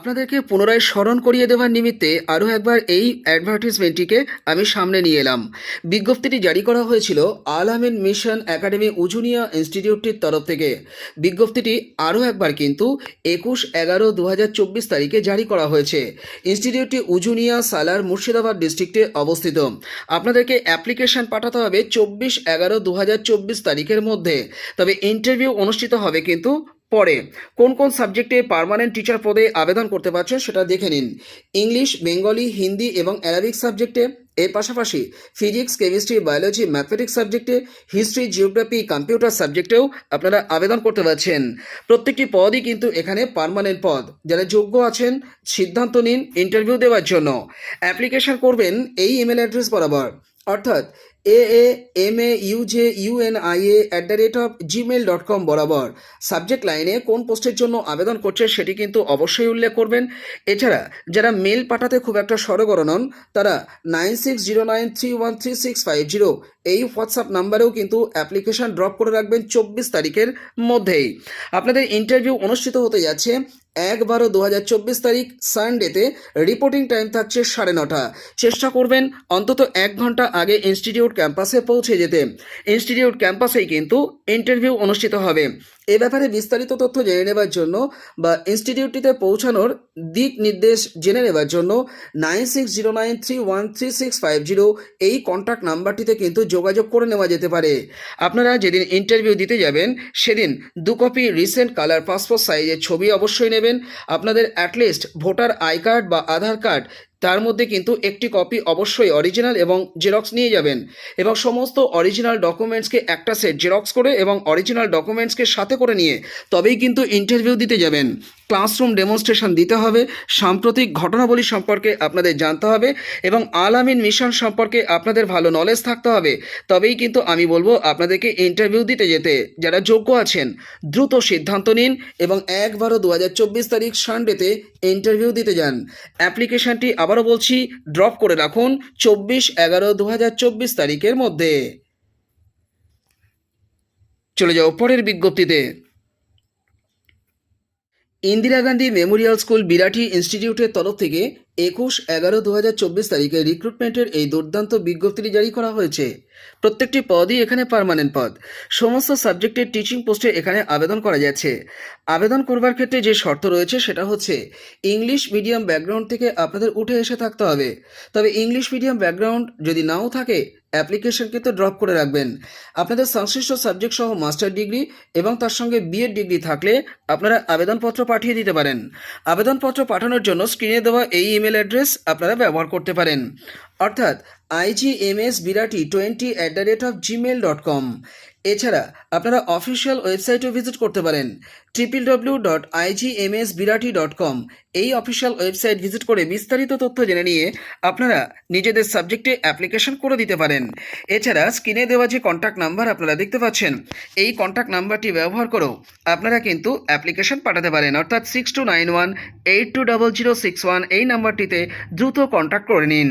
আপনাদেরকে পুনরায় স্মরণ করিয়ে দেওয়ার নিমিত্তে আরও একবার এই অ্যাডভার্টিজমেন্টটিকে আমি সামনে নিয়ে এলাম। বিজ্ঞপ্তিটি জারি করা হয়েছিল আল আমিন মিশন একাডেমি উজুনিয়া ইনস্টিটিউটটির তরফ থেকে। বিজ্ঞপ্তিটি আরও একবার কিন্তু একুশ এগারো দু তারিখে জারি করা হয়েছে। ইনস্টিটিউটটি উজুনিয়া সালার মুর্শিদাবাদ ডিস্ট্রিক্টে অবস্থিত। আপনাদেরকে অ্যাপ্লিকেশন পাঠাতে হবে চব্বিশ এগারো দু তারিখের মধ্যে। তবে ইন্টারভিউ অনুষ্ঠিত হবে কিন্তু পরে কোন কোন সাবজেক্টে পার্মানেন্ট টিচার পদে আবেদন করতে পারছেন সেটা দেখে নিন। ইংলিশ বেঙ্গলি হিন্দি এবং অ্যারাবিক সাবজেক্টে এর পাশাপাশি ফিজিক্স কেমিস্ট্রি বায়োলজি ম্যাথমেটিক্স সাবজেক্টে হিস্ট্রি জিওগ্রাফি কম্পিউটার সাবজেক্টেও আপনারা আবেদন করতে পারছেন। প্রত্যেকটি পদই কিন্তু এখানে পারমানেন্ট পদ। যারা যোগ্য আছেন, সিদ্ধান্ত নিন ইন্টারভিউ দেওয়ার জন্য। অ্যাপ্লিকেশন করবেন এই ইমেল অ্যাড্রেস বরাবর। অর্থাৎ A A M A U J U N I A at the rate of Gmail dot com বরাবর। সাবজেক্ট লাইনে কোন পোস্টের জন্য আবেদন করছে সেটি কিন্তু অবশ্যই উল্লেখ করবেন। এছাড়া যারা মেল পাঠাতে খুব একটা সরগর নন, তারা nine six zero nine three one three six five zero এই হোয়াটসঅ্যাপ নাম্বারেও কিন্তু অ্যাপ্লিকেশন ড্রপ করে রাখবেন চব্বিশ তারিখের মধ্যেই। আপনাদের ইন্টারভিউ অনুষ্ঠিত হতে যাচ্ছে এক বারো দু হাজার চব্বিশ তারিখ, সানডেতে রিপোর্টিং টাইম থাকছে সাড়ে নটা। চেষ্টা করবেন অন্তত এক ঘণ্টা আগে ইনস্টিটিউট ক্যাম্পাসে পৌঁছে যেতে। ইনস্টিটিউট ক্যাম্পাসেই কিন্তু ইন্টারভিউ অনুষ্ঠিত হবে। এ ব্যাপারে বিস্তারিত তথ্য জেনে নেবার জন্য বা ইনস্টিটিউটটিতে পৌঁছানোর দিক নির্দেশ জেনে নেবার জন্য nine six zero nine three one three six five zero এই কন্ট্যাক্ট নাম্বারটিতে কিন্তু যোগাযোগ করে নেওয়া যেতে পারে। আপনারা যেদিন ইন্টারভিউ দিতে যাবেন, সেদিন দু কপি রিসেন্ট কালার পাসপোর্ট সাইজের ছবি অবশ্যই নেবেন। আপনাদের অ্যাটলিস্ট ভোটার আই কার্ড বা আধার কার্ড তার মধ্যে কিন্তু একটি কপি অবশ্যই অরিজিনাল এবং জেরক্স নিয়ে যাবেন। এবং সমস্ত অরিজিনাল ডকুমেন্টসকে একটা সেট জেরক্স করে এবং অরিজিনাল ডকুমেন্টসকে সাথে করে নিয়ে তবেই কিন্তু ইন্টারভিউ দিতে যাবেন। ক্লাসরুম ডেমনস্ট্রেশন দিতে হবে। সাম্প্রতিক ঘটনাবলী সম্পর্কে আপনাদের জানতে হবে এবং আলামিন মিশন সম্পর্কে আপনাদের ভালো নলেজ থাকতে হবে। তবেই কিন্তু আমি বলব আপনাদেরকে ইন্টারভিউ দিতে যেতে যারা যোগ্য আছেন, দ্রুত সিদ্ধান্ত নিন এবং এক বারো দু হাজার চব্বিশ তারিখ সানডেতে ইন্টারভিউ দিতে যান। অ্যাপ্লিকেশনটি আবারও বলছি ড্রপ করে রাখুন চব্বিশ এগারো দু তারিখের মধ্যে। চলে যাও পরের বিজ্ঞপ্তিতে। ইন্দিরা গান্ধী মেমোরিয়াল স্কুল বিরাটি ইনস্টিটিউটের তরফ থেকে একুশ এগারো দু তারিখে রিক্রুটমেন্টের এই দুর্দান্ত বিজ্ঞপ্তিটি জারি করা হয়েছে। প্রত্যেকটি পদই এখানে পার্মানেন্ট পদ। সমস্ত সাবজেক্টের টিচিং পোস্টে এখানে আবেদন করা যাচ্ছে। আবেদন করবার ক্ষেত্রে যে শর্ত রয়েছে সেটা হচ্ছে ইংলিশ মিডিয়াম ব্যাকগ্রাউন্ড থেকে আপনাদের উঠে এসে থাকতে হবে। তবে ইংলিশ মিডিয়াম ব্যাকগ্রাউন্ড যদি নাও থাকে অ্যাপ্লিকেশন কিন্তু ড্রপ করে রাখবেন। আপনাদের সংশ্লিষ্ট সাবজেক্ট সহ মাস্টার ডিগ্রি এবং তার সঙ্গে বিএড ডিগ্রি থাকলে আপনারা আবেদনপত্র পাঠিয়ে দিতে পারেন। আবেদনপত্র পাঠানোর জন্য স্ক্রিনে দেওয়া এই ইমেল অ্যাড্রেস আপনারা ব্যবহার করতে পারেন। অর্থাৎ IGMS Birati twenty at the rate of Gmail dot com এছাড়া আপনারা অফিসিয়াল ওয়েবসাইটও ভিজিট করতে পারেন। Triple W dot IGMS Birati dot com এই অফিসিয়াল ওয়েবসাইট ভিজিট করে বিস্তারিত তথ্য জেনে নিয়ে আপনারা নিজেদের সাবজেক্টে অ্যাপ্লিকেশন করে দিতে পারেন। এছাড়া স্ক্রিনে দেওয়া যে কন্ট্যাক্ট নাম্বার আপনারা দেখতে পাচ্ছেন, এই কন্ট্যাক্ট নাম্বারটি ব্যবহার করেও আপনারা কিন্তু অ্যাপ্লিকেশন পাঠাতে পারেন। অর্থাৎ six two nine one eight two double zero six one এই নাম্বারটিতে দ্রুত কন্ট্যাক্ট করে নিন।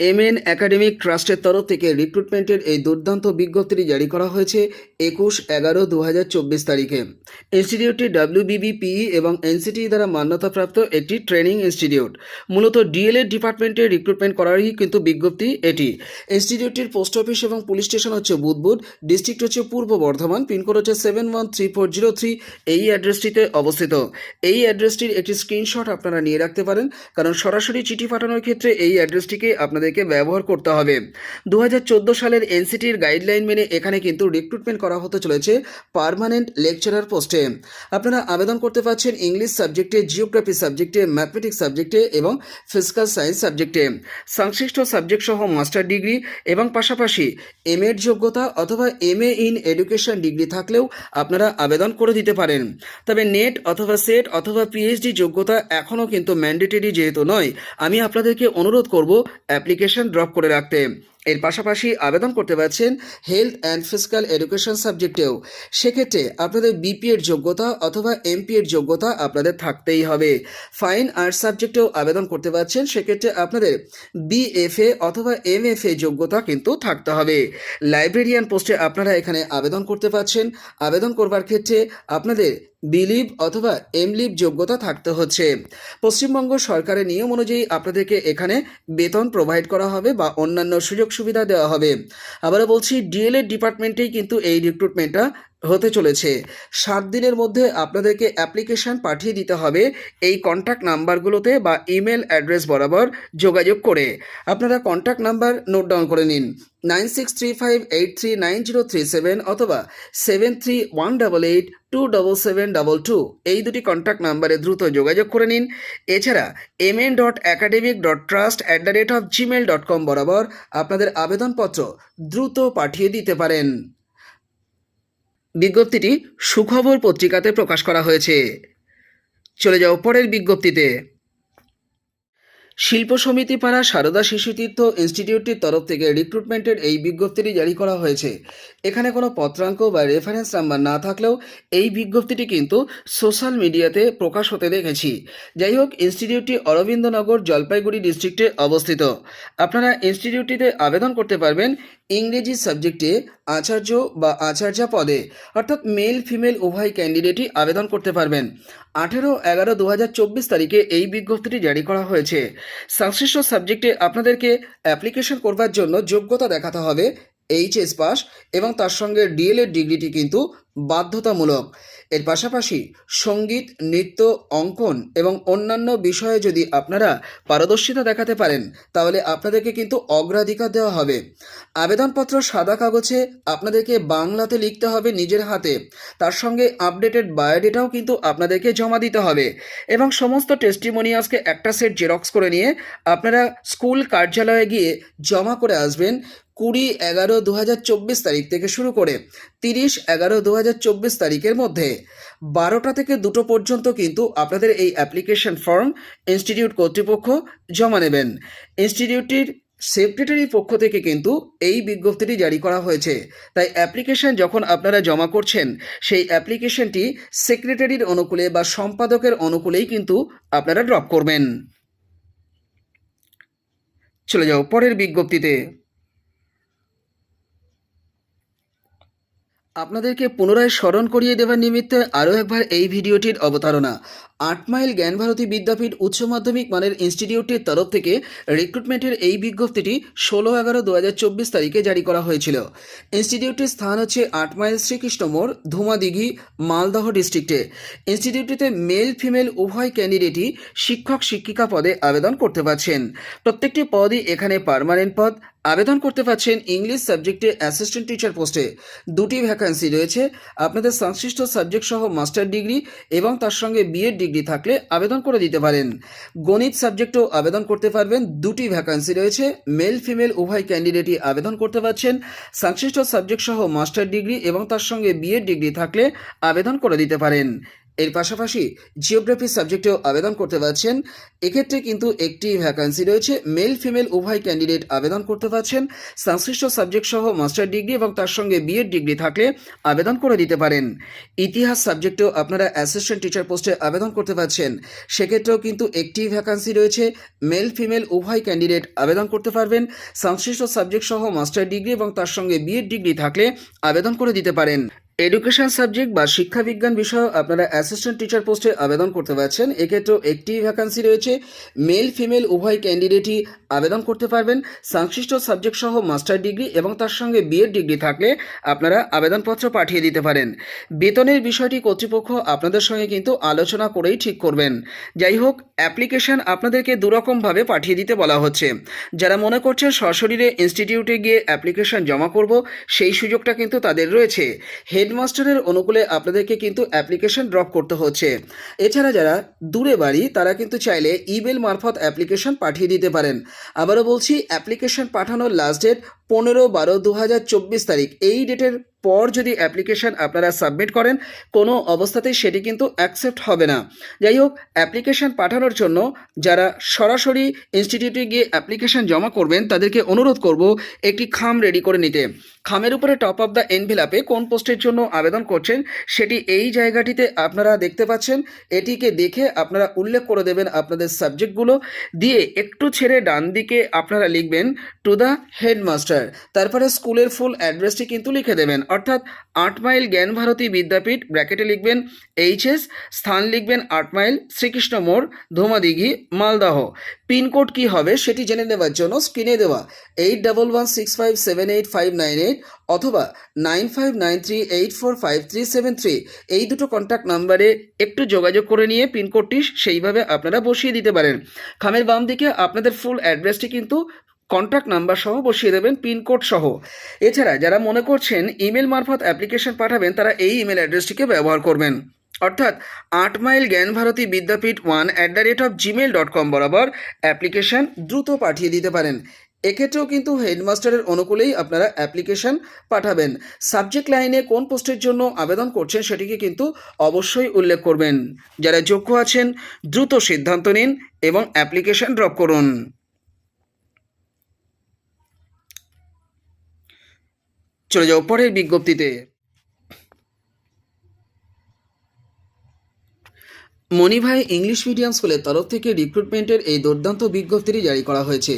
এমএন একাডেমিক ট্রাস্টের তরফ থেকে রিক্রুটমেন্টের এই দুর্দান্ত বিজ্ঞপ্তিটি জারি করা হয়েছে একুশ এগারো দু তারিখে। ইনস্টিটিউটটি ডাব্লিউবিবিপিই এবং এনসিটি দ্বারা মান্যতাপ্রাপ্ত একটি ট্রেনিং ইনস্টিটিউট। মূলত ডিএলএড ডিপার্টমেন্টে রিক্রুটমেন্ট করারই কিন্তু বিজ্ঞপ্তি এটি। ইনস্টিটিউটটির পোস্ট অফিস এবং পুলিশ স্টেশন হচ্ছে বুধবুধ, ডিস্ট্রিক্ট হচ্ছে পূর্ব বর্ধমান, পিনকোড হচ্ছে seven one three four zero three এই অ্যাড্রেসটিতে অবস্থিত। এই অ্যাড্রেসটির একটি স্ক্রিনশট আপনারা নিয়ে রাখতে পারেন, কারণ সরাসরি চিঠি পাঠানোর ক্ষেত্রে এই অ্যাড্রেসটিকে আপনাদেরকে ব্যবহার করতে হবে। দু হাজার চোদ্দ সালের এনসিটির গাইডলাইন মেনে এখানে কিন্তু রিক্রুটমেন্ট করা হতে চলেছে পার্মানেন্ট লেকচারার পোস্টে আপনারা আবেদন করতে পারছেন ইংলিশ সাবজেক্টে জিওগ্রাফি সাবজেক্টে ম্যাথমেটিক্স সাবজেক্টে এবং ফিজিক্যাল সায়েন্স সাবজেক্টে সংশ্লিষ্ট সাবজেক্ট সহ মাস্টার ডিগ্রি এবং পাশাপাশি এম এর যোগ্যতা অথবা M A in education degree থাকলেও আপনারা আবেদন করে দিতে পারেন। তবে নেট অথবা সেট অথবা পিএইচডি যোগ্যতা এখনও কিন্তু ম্যান্ডেটরি যেহেতু নয়, আমি আপনাদেরকে অনুরোধ করব অ্যাপ্লিকেশন ড্রপ করে রাখতে এর পাশাপাশি আবেদন করতে পারছেন হেলথ অ্যান্ড ফিজিক্যাল এডুকেশন সাবজেক্টেও সেক্ষেত্রে আপনাদের বিপি এর যোগ্যতা অথবা এমপি এর যোগ্যতা আপনাদের থাকতেই হবে। ফাইন আর্টস সাবজেক্টেও আবেদন করতে পারছেন, সেক্ষেত্রে আপনাদের বিএফএ অথবা এমএফএ যোগ্যতা কিন্তু থাকতে হবে। লাইব্রেরিয়ান পোস্টে আপনারা এখানে আবেদন করতে পারছেন। আবেদন করবার ক্ষেত্রে আপনাদের বিলিভ অথবা এমলিভ যোগ্যতা থাকতে হচ্ছে। পশ্চিমবঙ্গ সরকারের নিয়ম অনুযায়ী আপনাদেরকে এখানে বেতন প্রোভাইড করা হবে বা অন্যান্য সুযোগ সুবিধা দেওয়া হবে। আবারও বলছি ডিএলএড ডিপার্টমেন্টেই কিন্তু এই রিক্রুটমেন্টটা হতে চলেছে। সাত দিনের মধ্যে আপনাদেরকে অ্যাপ্লিকেশন পাঠিয়ে দিতে হবে এই কন্ট্যাক্ট নাম্বারগুলোতে বা ইমেল অ্যাড্রেস বরাবর যোগাযোগ করে। আপনারা কন্ট্যাক্ট নাম্বার নোট ডাউন করে নিন। Nine six three five eight three nine zero three seven অথবা seven three one double eight two double seven double two এই দুটি কন্ট্যাক্ট নাম্বারে দ্রুত যোগাযোগ করে নিন। এছাড়া M N dot academic dot trust at the rate of Gmail dot com বরাবর আপনাদের আবেদনপত্র দ্রুত পাঠিয়ে দিতে পারেন। বিজ্ঞপ্তিটি সুখবর পত্রিকাতে প্রকাশ করা হয়েছে। চলে যাও পরের বিজ্ঞপ্তিতে। শিল্প সমিতি পাড়া সারদা শিশুতীর্থ ইনস্টিটিউটটির তরফ থেকে রিক্রুটমেন্টের এই বিজ্ঞপ্তিটি জারি করা হয়েছে। এখানে কোনো পত্রাঙ্ক বা রেফারেন্স নাম্বার না থাকলেও এই বিজ্ঞপ্তিটি কিন্তু সোশ্যাল মিডিয়াতে প্রকাশ হতে দেখেছি। যাই হোক, ইনস্টিটিউটটি অরবিন্দনগর জলপাইগুড়ি ডিস্ট্রিক্টে অবস্থিত। আপনারা ইনস্টিটিউটটিতে আবেদন করতে পারবেন ইংরেজি সাবজেক্টে আচার্য বা আচার্যা পদে অর্থাৎ মেল ফিমেল উভয় ক্যান্ডিডেটই আবেদন করতে পারবেন। আঠেরো এগারো দু তারিখে এই বিজ্ঞপ্তিটি জারি করা হয়েছে। সংশ্লিষ্ট সাবজেক্টে আপনাদেরকে অ্যাপ্লিকেশন করবার জন্য যোগ্যতা দেখাতে হবে, এইচএস পাস, এবং তার সঙ্গে ডিএলএড ডিগ্রিটি কিন্তু বাধ্যতামূলক। এর পাশাপাশি সংগীত, নৃত্য, অঙ্কন এবং অন্যান্য বিষয়ে যদি আপনারা পারদর্শিতা দেখাতে পারেন, তাহলে আপনাদেরকে কিন্তু অগ্রাধিকার দেওয়া হবে। আবেদনপত্র সাদা কাগজে আপনাদেরকে বাংলাতে লিখতে হবে নিজের হাতে। তার সঙ্গে আপডেটেড বায়োডেটাও কিন্তু আপনাদেরকে জমা দিতে হবে এবং সমস্ত টেস্টিমোনিয়ালসকে একটা সেট জেরক্স করে নিয়ে আপনারা স্কুল কার্যালয়ে গিয়ে জমা করে আসবেন। কুড়ি এগারো দু তারিখ থেকে শুরু করে তিরিশ এগারো দু তারিখের মধ্যে। বারোটা থেকে দুটো পর্যন্ত কিন্তু আপনাদের এই অ্যাপ্লিকেশন ফর্ম ইনস্টিটিউট কর্তৃপক্ষ জমা নেবেন। ইনস্টিটিউটটির সেক্রেটারির পক্ষ থেকে কিন্তু এই বিজ্ঞপ্তিটি জারি করা হয়েছে। তাই অ্যাপ্লিকেশন যখন আপনারা জমা করছেন, সেই অ্যাপ্লিকেশনটি সেক্রেটারির অনুকূলে বা সম্পাদকের অনুকূলেই কিন্তু আপনারা ড্রপ করবেন। চলে যাও পরের বিজ্ঞপ্তিতে। আপনাদেরকে পুনরায় স্মরণ করিয়ে দেওয়ার নিমিত্তে আরও একবার এই ভিডিওটির অবতারণা। আট মাইল জ্ঞানভারতী বিদ্যাপীঠ উচ্চ মাধ্যমিক মানের ইনস্টিটিউটের তরফ থেকে রিক্রুটমেন্টের এই বিজ্ঞপ্তিটি ষোলো এগারো দু তারিখে জারি করা হয়েছিল। ইনস্টিটিউটটির স্থান হচ্ছে আট মাইল শ্রীকৃষ্ণ মোড়, ধুমাদিঘি, মালদহ ডিস্ট্রিক্টে। ইনস্টিটিউটটিতে মেল ফিমেল উভয় ক্যান্ডিডেটই শিক্ষক শিক্ষিকা পদে আবেদন করতে পারছেন। প্রত্যেকটি পদই এখানে পার্মানেন্ট পদ। আবেদন করতে পারছেন ইংলিশ সাবজেক্টে অ্যাসিস্ট্যান্ট টিচার পোস্টে। দুটি ভ্যাকান্সি রয়েছে। আপনাদের সংশ্লিষ্ট সাবজেক্ট সহ মাস্টার ডিগ্রি এবং তার সঙ্গে বিএড ডিগ্রি থাকলে আবেদন করে দিতে পারেন। গণিত সাবজেক্টও আবেদন করতে পারবেন। দুটি ভ্যাকান্সি রয়েছে। মেল ফিমেল উভয় ক্যান্ডিডেটই আবেদন করতে পারছেন। সংশ্লিষ্ট সাবজেক্ট সহ মাস্টার ডিগ্রি এবং তার সঙ্গে বিএড ডিগ্রি থাকলে আবেদন করে দিতে পারেন। এর পাশাপাশি জিওগ্রাফি সাবজেক্টেও আবেদন করতে পারছেন। এক্ষেত্রে কিন্তু একটি ভ্যাকান্সি রয়েছে। মেল ফিমেল উভয় ক্যান্ডিডেট আবেদন করতে পারছেন। সংশ্লিষ্ট সাবজেক্ট সহ মাস্টার ডিগ্রি এবং তার সঙ্গে বিএড ডিগ্রি থাকলে আবেদন করে দিতে পারেন। ইতিহাস সাবজেক্টেও আপনারা অ্যাসিস্ট্যান্ট টিচার পোস্টে আবেদন করতে পারছেন। সেক্ষেত্রেও কিন্তু একটি ভ্যাকান্সি রয়েছে। মেল ফিমেল উভয় ক্যান্ডিডেট আবেদন করতে পারবেন। সংশ্লিষ্ট সাবজেক্ট সহ মাস্টার ডিগ্রি এবং তার সঙ্গে বিএড ডিগ্রি থাকলে আবেদন করে দিতে পারেন। এডুকেশন সাবজেক্ট বা শিক্ষাবিজ্ঞান বিষয়ে আপনারা অ্যাসিস্ট্যান্ট টিচার পোস্টে আবেদন করতে পারছেন। এক্ষেত্রেও একটি ভ্যাকান্সি রয়েছে। মেল ফিমেল উভয় ক্যান্ডিডেটই আবেদন করতে পারবেন। সংশ্লিষ্ট সাবজেক্ট সহ মাস্টার ডিগ্রি এবং তার সঙ্গে বিএড ডিগ্রি থাকলে আপনারা আবেদনপত্র পাঠিয়ে দিতে পারেন। বেতনের বিষয়টি কর্তৃপক্ষ আপনাদের সঙ্গে কিন্তু আলোচনা করেই ঠিক করবেন। যাই হোক অ্যাপ্লিকেশন আপনাদেরকে দুরকমভাবে পাঠিয়ে দিতে বলা হচ্ছে। যারা মনে করছেন সশরীরে ইনস্টিটিউটে গিয়ে অ্যাপ্লিকেশন জমা করব, সেই সুযোগটা কিন্তু তাদের রয়েছে। হেডমাস্টারের অনুকূলে আপনাদেরকে কিন্তু অ্যাপ্লিকেশন ড্রপ করতে হচ্ছে। এছাড়া যারা দূরে বাড়ি, তারা কিন্তু চাইলে ইমেল মারফত অ্যাপ্লিকেশন পাঠিয়ে দিতে পারেন। আবারও বলছি, অ্যাপ্লিকেশন পাঠানোর লাস্ট ডেট পনেরো বারো দু তারিখ। এই ডেটের পর যদি অ্যাপ্লিকেশন আপনারা সাবমিট করেন, কোনো অবস্থাতেই সেটি কিন্তু অ্যাকসেপ্ট হবে না। যাই হোক, অ্যাপ্লিকেশন পাঠানোর জন্য যারা সরাসরি ইনস্টিটিউটে গিয়ে অ্যাপ্লিকেশন জমা করবেন, তাদেরকে অনুরোধ করব একটি খাম রেডি করে নিতে। খামের উপরে টপ অফ দ্য এনভেলাপে কোন পোস্টের জন্য আবেদন করছেন, সেটি এই জায়গাটিতে আপনারা দেখতে পাচ্ছেন। এটিকে দেখে আপনারা উল্লেখ করে দেবেন আপনাদের সাবজেক্টগুলো দিয়ে একটু ছেড়ে ডান দিকে আপনারা লিখবেন টু দ্য হেডমাস্টার তারপরে স্কুলের ফুল অ্যাড্রেসটি কিন্তু লিখে দেবেন। অর্থাৎ আট মাইল জ্ঞান ভারতী বিদ্যাপীঠ ব্র্যাকেটে লিখবেন এইচএস স্থান লিখবেন আট মাইল, শ্রীকৃষ্ণ মোড়, ধোমাদিঘি, মালদাহ। পিনকোড কী হবে সেটি জেনে নেওয়ার জন্য স্ক্রিনে দেওয়া। Eight double one six five seven eight five nine eight অথবা nine five nine three eight four five three seven three এই দুটো কন্ট্যাক্ট নাম্বারে একটু যোগাযোগ করে নিয়ে পিনকোডটি সেইভাবে আপনারা বসিয়ে দিতে পারেন। খামের বাম দিকে আপনাদের ফুল অ্যাড্রেসটি কিন্তু কন্ট্যাক্ট নাম্বার সহ বসিয়ে দেবেন পিনকোড সহ। এছাড়া যারা মনে করছেন ইমেল মারফত অ্যাপ্লিকেশন পাঠাবেন, তারা এই ইমেল অ্যাড্রেসটিকে ব্যবহার করবেন। অর্থাৎ আট mile Gyan Bharati Vidyapith one at the rate of Gmail dot com বরাবর অ্যাপ্লিকেশন দ্রুত পাঠিয়ে দিতে পারেন। এক্ষেত্রেও কিন্তু হেডমাস্টারের অনুকূলেই আপনারা অ্যাপ্লিকেশন পাঠাবেন। সাবজেক্ট লাইনে কোন পোস্টের জন্য আবেদন করছেন সেটিকে কিন্তু অবশ্যই উল্লেখ করবেন। যারা যোগ্য আছেন, দ্রুত সিদ্ধান্ত নিন এবং অ্যাপ্লিকেশন ড্রপ করুন। চলে যাও পরের বিজ্ঞপ্তিতে। মণিভাই ইংলিশ মিডিয়াম স্কুলের তরফ থেকে রিক্রুটমেন্টের এই দুর্দান্ত বিজ্ঞপ্তিটি জারি করা হয়েছে।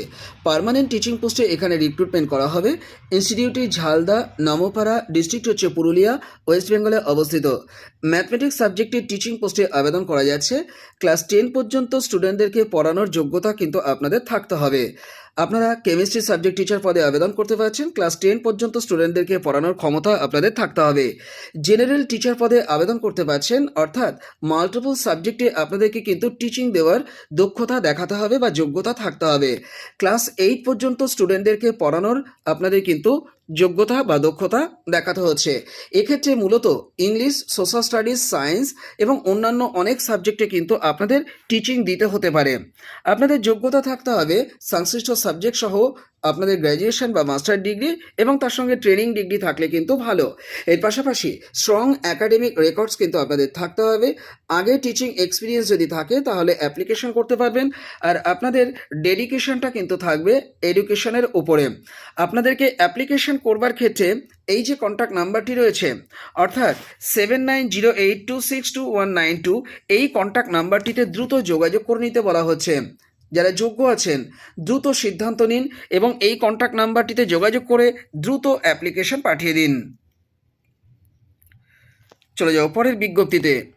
পার্মানেন্ট টিচিং পোস্টে এখানে রিক্রুটমেন্ট করা হবে। ইনস্টিটিউটটি ঝালদা, নমপাড়া ডিস্ট্রিক্ট হচ্ছে পুরুলিয়া, ওয়েস্ট বেঙ্গলে অবস্থিত। ম্যাথমেটিক্স সাবজেক্টের টিচিং পোস্টে আবেদন করা যাচ্ছে। ক্লাস টেন পর্যন্ত স্টুডেন্টদেরকে পড়ানোর যোগ্যতা কিন্তু আপনাদের থাকতে হবে। আপনারা কেমিস্ট্রি সাবজেক্ট টিচার পদে আবেদন করতে পারছেন। ক্লাস টেন পর্যন্ত স্টুডেন্টদেরকে পড়ানোর ক্ষমতা আপনাদের থাকতে হবে। জেনারেল টিচার পদে আবেদন করতে পারছেন, অর্থাৎ মাল্টিপল সাবজেক্টে আপনাদেরকে কিন্তু টিচিং দেওয়ার দক্ষতা দেখাতে হবে বা যোগ্যতা থাকতে হবে। ক্লাস এইট পর্যন্ত স্টুডেন্টদেরকে পড়ানোর আপনাদের কিন্তু যোগ্যতা বা দক্ষতা দেখাতে হচ্ছে। এক্ষেত্রে মূলত ইংলিশ সোশ্যাল স্টাডিজ সায়েন্স এবং অন্যান্য অনেক সাবজেক্টে কিন্তু আপনাদের টিচিং দিতে হতে পারে। আপনাদের যোগ্যতা থাকতে হবে সংশ্লিষ্ট সাবজেক্ট সহ আপনাদের গ্র্যাজুয়েশন বা মাস্টার ডিগ্রি এবং তার সঙ্গে ট্রেনিং ডিগ্রি থাকলে কিন্তু ভালো। এর পাশাপাশি স্ট্রং একাডেমিক রেকর্ডস কিন্তু আপনাদের থাকতে হবে। আগে টিচিং এক্সপিরিয়েন্স যদি থাকে, তাহলে অ্যাপ্লিকেশন করতে পারবেন। আর আপনাদের ডেডিকেশনটা কিন্তু থাকবে এডুকেশনের উপরে। আপনাদেরকে অ্যাপ্লিকেশন করবার ক্ষেত্রে এই যে কন্ট্যাক্ট নাম্বারটি রয়েছে, অর্থাৎ seven nine zero eight two six two one nine two এই কন্ট্যাক্ট নাম্বারটিতে দ্রুত যোগাযোগ করে নিতে বলা হচ্ছে। যারা যোগ্য আছেন, দ্রুত সিদ্ধান্ত নিন এবং এই কন্ট্যাক্ট নাম্বারটিতে যোগাযোগ করে দ্রুত অ্যাপ্লিকেশন পাঠিয়ে দিন। চলে যাও পরের বিজ্ঞপ্তিতে।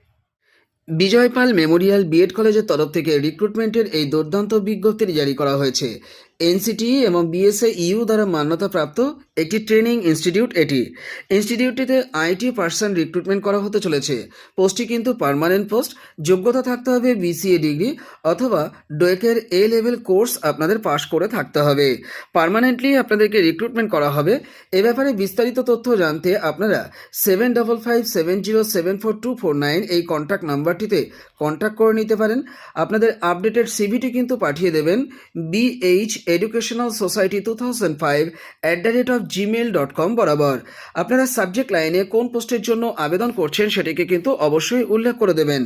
বিজয়পাল মেমোরিয়াল বিএড কলেজের তরফ থেকে রিক্রুটমেন্টের এই দুর্দান্ত বিজ্ঞপ্তি জারি করা হয়েছে। এনসিটি এবং বিএসএ ইউ দ্বারা মান্যতাপ্রাপ্ত একটি ট্রেনিং ইনস্টিটিউট এটি। ইনস্টিটিউটটিতে আইটি পার্সন রিক্রুটমেন্ট করা হতে চলেছে। পোস্টটি কিন্তু পার্মানেন্ট পোস্ট। যোগ্যতা থাকতে হবে বিসিএ ডিগ্রি অথবা ডোয়েকের এ লেভেল কোর্স আপনাদের পাশ করে থাকতে হবে। পার্মানেন্টলি আপনাদেরকে রিক্রুটমেন্ট করা হবে। এ ব্যাপারে বিস্তারিত তথ্য জানতে আপনারা seven double five seven zero seven four two four nine এই কন্ট্যাক্ট নাম্বারটিতে কন্ট্যাক্ট করে নিতে পারেন। আপনাদের আপডেটেড সিভিটি কিন্তু পাঠিয়ে দেবেন। BH educational society two thousand five at the rate of Gmail dot com বরাবর। আপনারা সাবজেক্ট লাইনে কোন পোস্টের জন্য আবেদন করছেন সেটিকে কিন্তু অবশ্যই উল্লেখ করে দেবেন।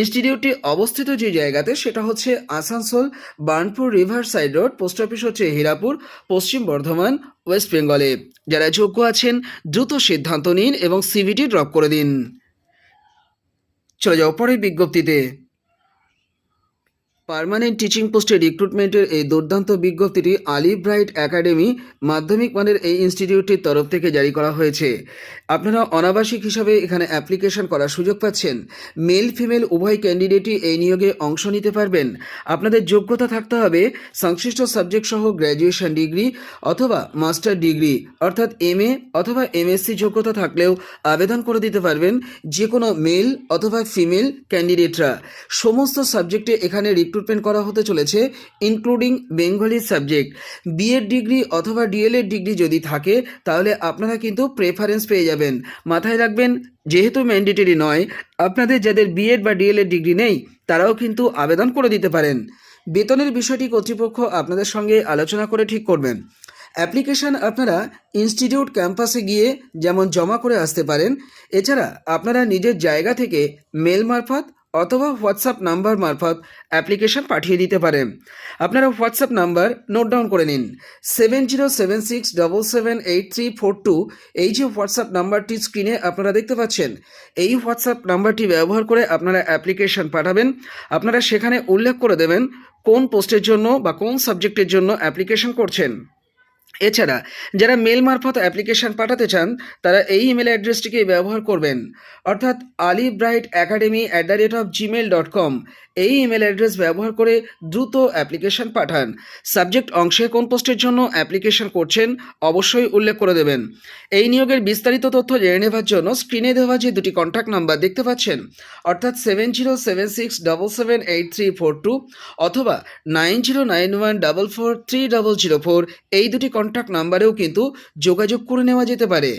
ইনস্টিটিউটটি অবস্থিত যে জায়গাতে সেটা হচ্ছে Asansol, Burnpur river side road post office হচ্ছে হীরাপুর, পশ্চিম বর্ধমান ওয়েস্ট বেঙ্গলে যারা যোগ্য আছেন, দ্রুত সিদ্ধান্ত নিন এবং সিভিটি ড্রপ করে দিন। চলে যাও পরের বিজ্ঞপ্তিতে। পার্মানেন্ট টিচিং পোস্টে রিক্রুটমেন্টের এই দুর্দান্ত বিজ্ঞপ্তিটি আলি ব্রাইট একাডেমি মাধ্যমিক মানের এই ইনস্টিটিউটটির তরফ থেকে জারি করা হয়েছে। আপনারা অনাবাসিক হিসাবে এখানে অ্যাপ্লিকেশন করার সুযোগ পাচ্ছেন। মেল, ফিমেল, উভয় ক্যান্ডিডেটই এই নিয়োগে অংশ নিতে পারবেন। আপনাদের যোগ্যতা থাকতে হবে সংশ্লিষ্ট সাবজেক্ট সহ গ্র্যাজুয়েশন ডিগ্রি অথবা মাস্টার ডিগ্রি, অর্থাৎ এম অথবা এমএসসি যোগ্যতা থাকলেও আবেদন করে দিতে পারবেন যে কোনো মেল অথবা ফিমেল ক্যান্ডিডেটরা। সমস্ত সাবজেক্টে এখানে রিক্রুটমেন্ট করা হতে চলেছে including Bengali subject BEd degree অথবা ডিএলএড ডিগ্রি যদি থাকে, তাহলে আপনারা কিন্তু প্রেফারেন্স পেয়ে যাবেন। মাথায় রাখবেন, যেহেতু ম্যান্ডেটরি নয়, আপনাদের যাদের বিএড বা ডিএলএড ডিগ্রি নেই, তারাও কিন্তু আবেদন করে দিতে পারেন। বেতনের বিষয়টি কর্তৃপক্ষ আপনাদের সঙ্গে আলোচনা করে ঠিক করবেন। অ্যাপ্লিকেশন আপনারা ইনস্টিটিউট ক্যাম্পাসে গিয়ে যেমন জমা করে আসতে পারেন, এছাড়া আপনারা নিজের জায়গা থেকে মেল মারফত অথবা হোয়াটসঅ্যাপ নাম্বার মারফত অ্যাপ্লিকেশন পাঠিয়ে দিতে পারেন আপনারা হোয়াটসঅ্যাপ নাম্বার নোট ডাউন করে নিন। Seven zero seven six double seven eight three four two এই যে হোয়াটসঅ্যাপ নাম্বারটি স্ক্রিনে আপনারা দেখতে পাচ্ছেন, এই হোয়াটসঅ্যাপ নাম্বারটি ব্যবহার করে আপনারা অ্যাপ্লিকেশন পাঠাবেন। আপনারা সেখানে উল্লেখ করে দেবেন কোন পোস্টের জন্য বা কোন সাবজেক্টের জন্য অ্যাপ্লিকেশন করছেন। এছাড়া যারা মেল মারফত অ্যাপ্লিকেশন পাঠাতে চান, তারা এই ইমেল অ্যাড্রেসটিকে ব্যবহার করবেন। অর্থাৎ Ali Bright Academy at the rate of Gmail dot com এই ইমেল অ্যাড্রেস ব্যবহার করে দ্রুত অ্যাপ্লিকেশন পাঠান। সাবজেক্ট অংশে কোন পোস্টের জন্য অ্যাপ্লিকেশন করছেন, অবশ্যই উল্লেখ করে দেবেন। এই নিয়োগের বিস্তারিত তথ্য জেনে নেওয়ার জন্য স্ক্রিনে দেওয়া যে দুটি কন্ট্যাক্ট নাম্বার দেখতে পাচ্ছেন, অর্থাৎ seven zero seven six double seven eight three four two অথবা nine zero nine one double four three double zero four এই দুটি কন্ট্যাক্ট নাম্বারেও কিন্তু যোগাযোগ করে নেওয়া যেতে পারে।